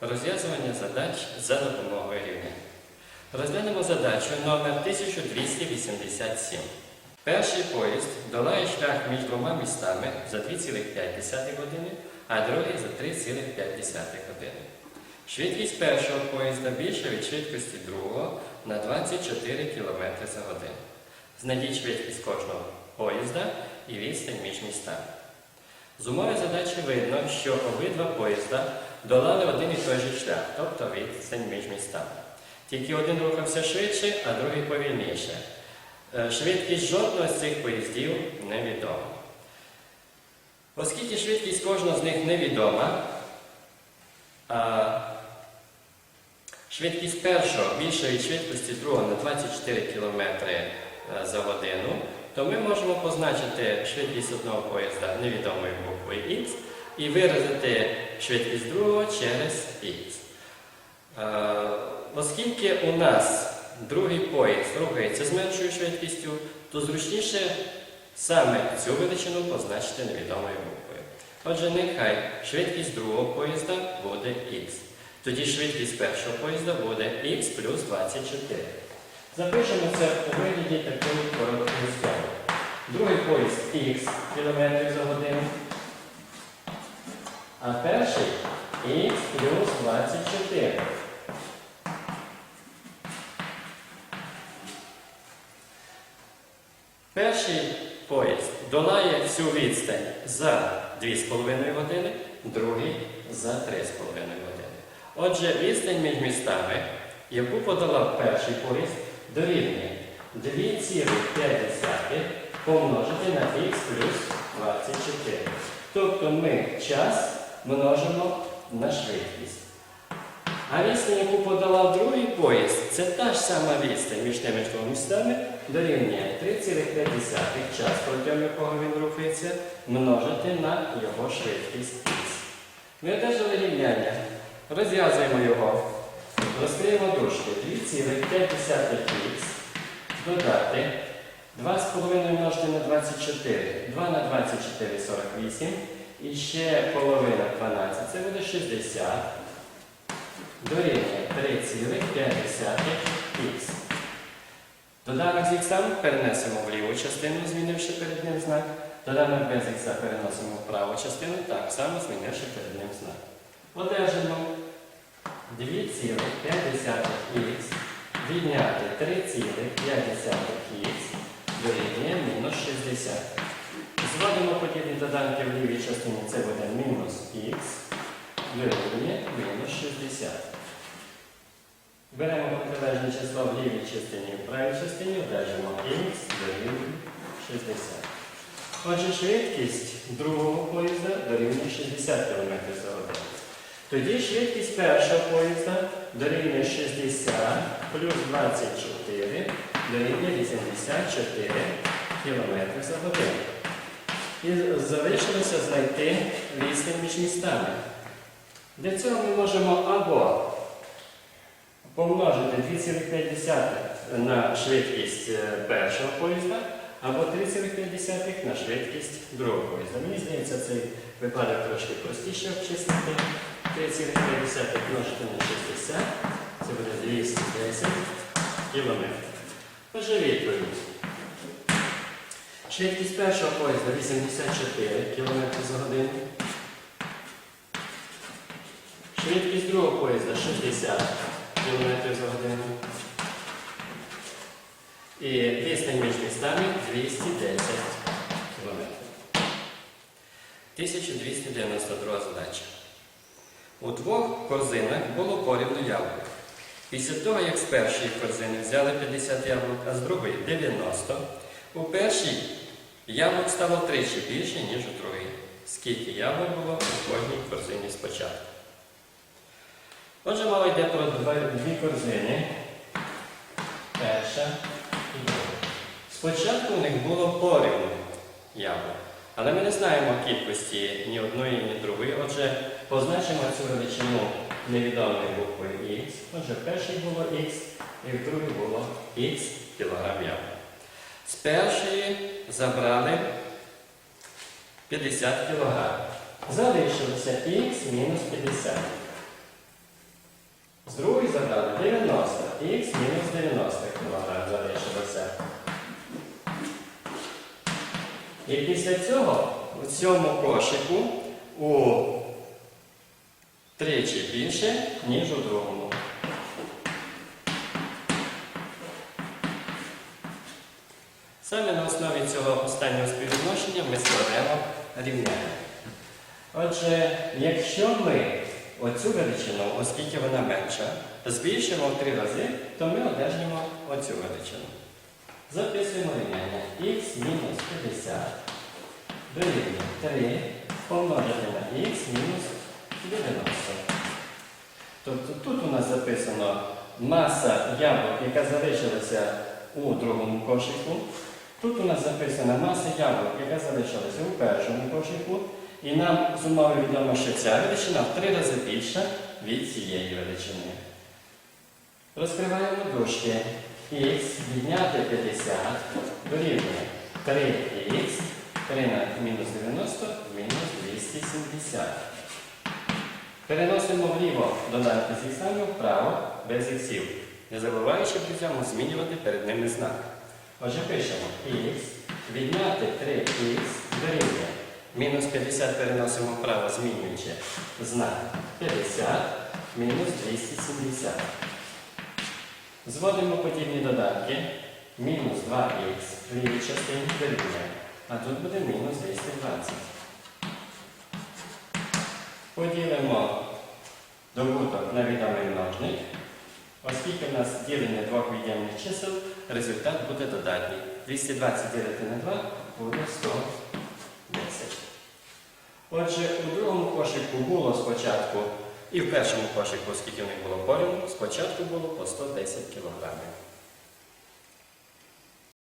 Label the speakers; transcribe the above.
Speaker 1: Розв'язування задач за допомогою рівня. Розглянемо задачу номер 1287. Перший поїзд долає шлях між двома містами за 2,5 години, а другий за 3,5 години. Швидкість першого поїзда більша від швидкості другого на 24 км за годину. Знайдіть швидкість кожного поїзда і відстань між містами. З умови задачі видно, що обидва поїзда долали один і той же шлях, тобто відстань між містами. Тільки один рухався швидше, а другий повільніше. Е, Швидкість жодного з цих поїздів невідома. Оскільки швидкість кожного з них невідома, а швидкість першого більша від швидкості другого на 24 км за годину, то ми можемо позначити швидкість одного поїзда невідомою буквою X і виразити швидкість другого через X. Е, Оскільки у нас другий поїзд рухається з меншою швидкістю, то зручніше саме цю величину позначити невідомою буквою. Отже, нехай швидкість другого поїзда буде х. Тоді швидкість першого поїзда буде х плюс 24. Запишемо це у вигляді такої короткої схеми. Другий поїзд х км за годину, а перший х плюс 24. Перший поїзд долає всю відстань за 2,5 години, другий за 3,5 години. Отже, відстань між містами, яку подолав перший поїзд, дорівнює 2,5 помножити на х плюс 24. Тобто ми час множимо на швидкість. А відстань, яку подолав другий поїзд, це та ж сама відстань між тими двома містами, дорівнює 3,5 час, протягом якого він рухається, множити на його швидкість х. Ми одержали рівняння. Розв'язуємо його. Розкриємо дужки. 2,5х додати 2,5 множити на 24. 2 на 24 48. І ще половина 12. Це буде 60 дорівнює 3,5х. Доданок з х перенесемо в ліву частину, змінивши перед ним знак. Доданок без х переносимо в праву частину, так само змінивши перед ним знак. Одержимо 2,5х відняти 3,5х дорівнює мінус 60. Зводимо подібні доданки в лівій частині, це буде мінус х дорівнює мінус 60. Беремо протилежне число в лівій частині, в правій частині одержимо х дорівнює 60. Отже, швидкість другого поїзда дорівнює 60 км за годину. Тоді швидкість першого поїзда дорівнює 60 плюс 24 дорівнює 84 км за годину. І залишилося знайти відстань між містами. Для цього ми можемо або помножити 2,5 на швидкість е, першого поїзда, або 3,5 на швидкість другого поїзда. Мені здається, цей випадок трошки простіше обчислити. 3,5 множити на 60, це буде 210 кілометрів. Отже, відповідь. Швидкість першого поїзда 84 км за годину. Швидкість другого поїзда 60 км за годину. І відстань між містами 210 км. 1292 задача. У двох корзинах було порівну яблук. Після того, як з першої корзини взяли 50 яблук, а з другої 90, у першій яблук стало тричі більше, ніж у другій. Скільки яблук було у кожній корзині спочатку. Отже, мова йде про дві корзини. Перша і друга. Спочатку у них було порівну яблук. Але ми не знаємо кількості ні одної, ні другої. Отже, позначимо цю величину невідомою буквою Х. Отже, в було Х, і в другій було Х кілограм яблук. З першої забрали 50 кілограм. Залишилося Х мінус 50. З другої задали 90. Х мінус 90 кг залишилося. І після цього у цьому кошику у тричі більше, ніж у другому. Саме на основі цього останнього співвідношення ми складемо рівняння. Отже, якщо ми оцю величину, оскільки вона менша, збільшимо в три рази, то ми одержимо оцю величину. Записуємо рівняння х мінус 50 дорівнює 3 помножити на х мінус 90. Тобто тут у нас записано маса яблук, яка залишилася у другому кошику. Тут у нас записана маса яблук, яка залишилася у першому кошику. І нам з умови відомо, що ця величина в три рази більша від цієї величини. Розкриваємо дужки. Х відняти 50 дорівнює 3х, 3 на мінус 90, мінус 270. Переносимо вліво доданки з іксами, вправо без іксів, не забуваючи при цьому змінювати перед ними знак. Отже, пишемо х відняти 3х дорівнює. Мінус 50 переносимо вправо, змінюючи знак 50, мінус 270. Зводимо подібні додатки. Мінус 2х в лівій частині дорівнює. А тут буде мінус 220. Поділимо добуток на відомий множник. Оскільки в нас ділення двох від'ємних чисел, результат буде додатній. 220 ділити на 2 буде 110. Отже, у другому кошику було спочатку, і в першому кошику, оскільки в них було порівну, спочатку було по 110 кг.